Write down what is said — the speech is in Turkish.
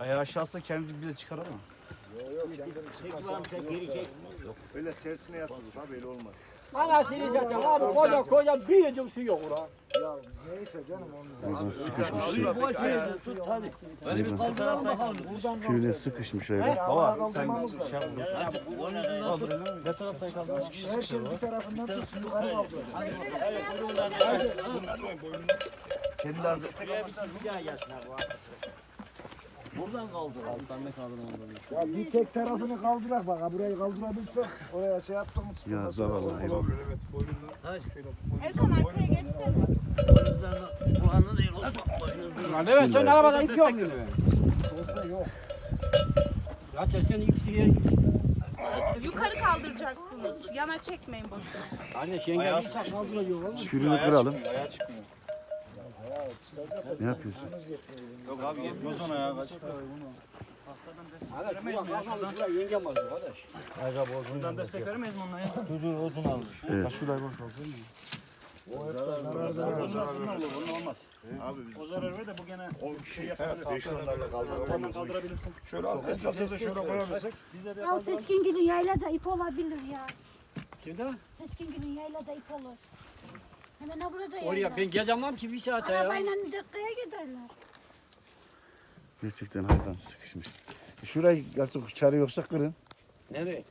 Ayağı aşağısı kendi bile çıkar ama. Öyle tersine yatılır abi öyle olmaz. Anasını satayım abi koca koca bir yudum su yok ulan. Ya neyse canım onu. Oradan sıkışmış. Alıyor Boş peki ver ayağı. sen tut hadi. Öyle bir Kaldıralım bakalım. Buradan Şöyle sıkışmış öyle. Havaya kaldırmamız lazım. Ne taraftayım kaldı? Herkes bir tarafından tutsun yukarı kaldıracak. Kendi lazım. Buradan kaldır alttan ne kaldıralım. Ya bir tek tarafını kaldırak bak. ha, Burayı kaldırabilsek oraya şey için. Ya zavallı hayvan. Erkan arkaya geçsene. Kulağını değil Osman. Boynuzdan. Lan evet sen arabada ip yok mu? Olsa yok. Zaten sen ipsiye Yukarı kaldıracaksınız. Yana çekmeyin boşuna. Anne yenge bir sak kaldırıyor oğlum. Kıralım. Ayağı çıkmıyor. Ne yapıyorsun? Yetmiyor. Yok abi yetmez ona ya. Kaç. Evet ulan kalkalım buraya yengem var kardeş. Bundan destek veremeyiz mi onlara? Evet. O hep de zarar verir. Abi biz O zarar ver de bu gene 10 kişi beş onlarla kaldırabiliriz. Hemen kaldırabilirsin. Şöyle al. Esnasını da şöyle koyabilsek. Ya Seçkingil'in yaylada ip olabilir ya. Şimdi Seçkingil'in yaylada ip olur. Hemen ha burada oraya ben gezemem ki bir saate ya. Arabayla dakikaya giderler. Gerçekten hayvan sıkışmış. Şurayı artık çare yoksa kırın. Nereye?